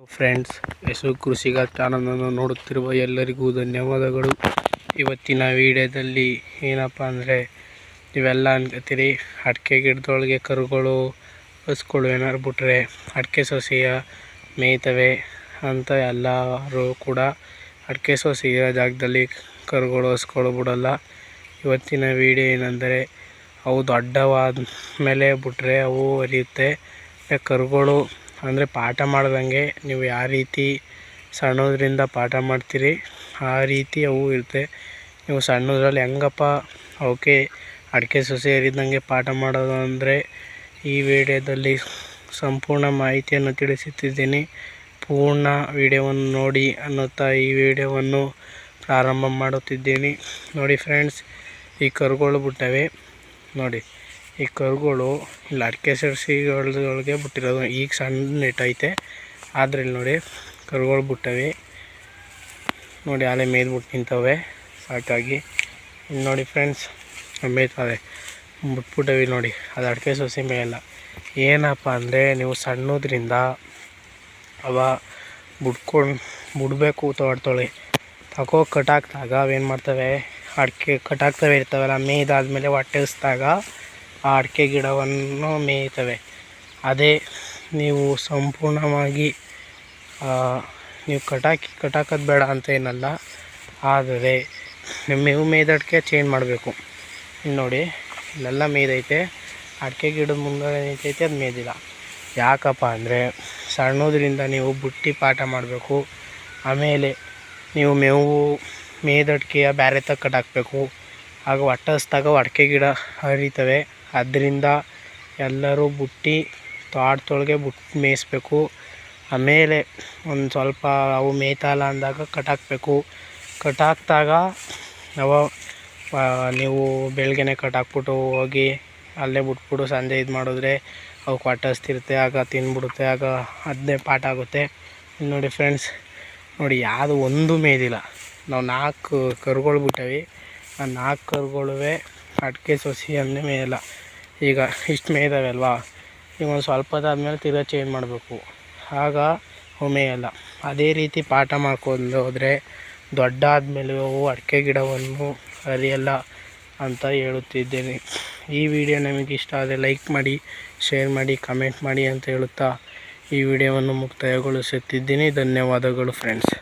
Friends Yashu ಕೃಷಿಗ ಚಾನಲನ್ನು ನೋಡುತ್ತಿರುವ ಎಲ್ಲರಿಗೂ ಧನ್ಯವಾದಗಳು. ಇವತ್ತಿನ ವಿಡಿಯೋದಲ್ಲಿ ಏನಪ್ಪ ಅಂದರೆ ನೀವೆಲ್ಲ ಅನ್ಕೋತೀರಿ ಅಡಿಕೆ ಗಿಡದೊಳಗೆ ಕರುಗಳು ಹಸ್ಕೊಳು ಏನಾರು ಬಿಟ್ರೆ ಅಡಿಕೆ ಸೊಸೆಯ ಮೇಯ್ತವೆ ಅಂತ ಎಲ್ಲರೂ ಕೂಡ ಅಡಿಕೆ ಸೊಸೆಯ ಜಾಗದಲ್ಲಿ ಕರುಗಳು ಹಸ್ಕೊಳು ಬಿಡೋಲ್ಲ. ಇವತ್ತಿನ ವಿಡಿಯೋ ಏನಂದರೆ, ಅವು ದೊಡ್ಡವಾದ ಮೇಲೆ ಬಿಟ್ರೆ ಅವು ಹರಿಯುತ್ತೆ ಕರುಗಳು ಅಂದರೆ ಪಾಠ ಮಾಡ್ದಂಗೆ ನೀವು ಯಾವ ರೀತಿ ಸಣ್ಣದ್ರಿಂದ ಪಾಠ ಮಾಡ್ತೀರಿ, ಆ ರೀತಿ ಅವು ಇರುತ್ತೆ. ನೀವು ಸಣ್ಣದ್ರಲ್ಲಿ ಹೆಂಗಪ್ಪ ಅವಕ್ಕೆ ಅಡಿಕೆ ಸೊಸೆ ಹರಿದಂಗೆ ಪಾಠ ಮಾಡೋದು ಅಂದರೆ ಈ ವಿಡಿಯೋದಲ್ಲಿ ಸಂಪೂರ್ಣ ಮಾಹಿತಿಯನ್ನು ತಿಳಿಸುತ್ತಿದ್ದೀನಿ. ಪೂರ್ಣ ವಿಡಿಯೋವನ್ನು ನೋಡಿ ಅನ್ನುತ್ತಾ ಈ ವಿಡಿಯೋವನ್ನು ಪ್ರಾರಂಭ ಮಾಡುತ್ತಿದ್ದೀನಿ. ನೋಡಿ ಫ್ರೆಂಡ್ಸ್, ಈ ಕರುಗಳು ಬಿಟ್ಟವೆ. ನೋಡಿ. ಈ ಕರುಗಳು, ಇಲ್ಲಿ ಅಡಿಕೆ ಸಸಿಗಳೊಳಗೆ ಬಿಟ್ಟಿರೋದು. ಈಗ ಸಣ್ಣ ನೆಟ್ಟೈತೆ ಆದರೆ ಇಲ್ಲಿ ನೋಡಿ, ಕರುಗಳು ಬಿಟ್ಟವೆ. ನೋಡಿ, ಆಲೆ ಮೇಯ್ದು ಬಿಟ್ಟು ನಿಂತವೆ. ಸಾಕಾಗಿ. ನೋಡಿ ಫ್ರೆಂಡ್ಸ್ ಮೇಯ್ತವೆ ಬಿಟ್ಬಿಟ್ಟವಿ ನೋಡಿ. ಅದು ಅಡಿಕೆ ಸಸಿ ಮೇಯಲ್ಲ ಏನಪ್ಪ ಅಂದರೆ, ನೀವು ಸಣ್ಣದ್ರಿಂದ ಅವ ಬಿಡ್ಕೊಂಡು ಬಿಡಬೇಕು ತೋಟದೊಳಗೆ. ತಗೋ ಕಟಾಕ್ದಾಗ ಅವೇನು ಮಾಡ್ತವೆ? ಅಡಿಕೆ ಕಟಾಕ್ತವೆ ಇರ್ತವಲ್ಲ ಮೇಯ್ದಾದ್ಮೇಲೆ ಹೊಟ್ಟೆ ಹಸ್ದಾಗ ಆ ಅಡಿಕೆ ಗಿಡವನ್ನು ಮೇಯ್ತವೆ ಅದೇ ನೀವು ಸಂಪೂರ್ಣವಾಗಿ ನೀವು ಕಟಾಕಿ, ಕಟಾಕೋದು ಬೇಡ ಅಂತ ಏನಲ್ಲ. ಆದರೆ ಮೇವು ಮೇಯ್ದ ಅಡಿಕೆ ಚೇಂಜ್ ಮಾಡಬೇಕು. ಇಲ್ಲಿ ನೋಡಿ, ಇಲ್ಲೆಲ್ಲ ಮೇಯ್ದೈತೆ ಅಡಿಕೆ ಗಿಡದ ಮುಂದೆ ಏನೈತೈತೆ, ಅದು ಮೇಯ್ದಿಲ್ಲ ಯಾಕಪ್ಪ ಅಂದರೆ ಸಣ್ಣದ್ರಿಂದ ನೀವು ಬುಟ್ಟಿ ಪಾಠ ಮಾಡಬೇಕು. ಆಮೇಲೆ ನೀವು ಮೇವು ಮೇಯ್ದಡ್ಕೆಯ ಬೇರೆ ತಗ ಕಟಾಕಬೇಕು ಆಗ ಹೊಟ್ಟೆ ಹಸ್ದಾಗ ಅಡಿಕೆ ಗಿಡ ಹರಿತವೆ. ಅದರಿಂದ ಎಲ್ಲರೂ ಬುಟ್ಟಿ ತೋಟದೊಳಗೆ ಬುಟ್ಟಿ ಮೇಯಿಸ್ಬೇಕು. ಆಮೇಲೆ ಒಂದು ಸ್ವಲ್ಪ ಅವು ಮೇಯ್ತಾಯಿಲ್ಲ ಅಂದಾಗ ಕಟ್ಟಾಕಬೇಕು ಕಟ್ಟಾಕಿದಾಗ ಅವ ನೀವು ಬೆಳಗ್ಗೆನೆ ಕಟ್ಟಾಕ್ಬಿಟ್ಟು ಹೋಗಿ ಅಲ್ಲೇ ಬಿಟ್ಬಿಟ್ಟು ಸಂಜೆ ಇದು ಮಾಡಿದ್ರೆ ಅವು ಹೊಟ್ಟೆ ಹಸ್ತಿರುತ್ತೆ ಆಗ ತಿಂದ್ಬಿಡುತ್ತೆ ಆಗ ಅದನ್ನೇ ಪಾಠ ಆಗುತ್ತೆ. ನೋಡಿ ಫ್ರೆಂಡ್ಸ್ ನೋಡಿ ಯಾವುದು ಒಂದು ಮೇಯ್ದಿಲ್ಲ. ನಾವು ನಾಲ್ಕು ಕರುಗಳು ಬಿಟ್ಟವಿ. ಆ ನಾಲ್ಕು ಕರುಗಳುವೆ ಅಡಿಕೆ ಸೊಸಿಯನ್ನೇ ಮೇಯಲ್ಲ. ಈಗ ಇಷ್ಟು ಮೇಯ್ದಾವೆ ಅಲ್ವಾ ಈಗ ಒಂದು ಸ್ವಲ್ಪ ಹೊತ್ತಾದ್ಮೇಲೆ ತಿರ್ಗಾ ಚೇಂಜ್ ಮಾಡಬೇಕು. ಆಗ ಅವು ಮೇಯಲ್ಲ ಅದೇ ರೀತಿ ಪಾಠ ಮಾಡ್ಕೊಂಡು ಹೋದರೆ ದೊಡ್ಡ ಆದಮೇಲೆ ಅವು ಅಡಿಕೆ ಗಿಡವನ್ನು ಅರಿಯಲ್ಲ ಅಂತ ಹೇಳುತ್ತಿದ್ದೇನೆ. ಈ ವಿಡಿಯೋ ನಮಗೆ ಇಷ್ಟ ಆದರೆ ಲೈಕ್ ಮಾಡಿ, ಶೇರ್ ಮಾಡಿ, ಕಮೆಂಟ್ ಮಾಡಿ ಅಂತ ಹೇಳುತ್ತಾ ಈ ವಿಡಿಯೋವನ್ನು ಮುಕ್ತಾಯಗೊಳಿಸುತ್ತಿದ್ದೀನಿ. ಧನ್ಯವಾದಗಳು ಫ್ರೆಂಡ್ಸ್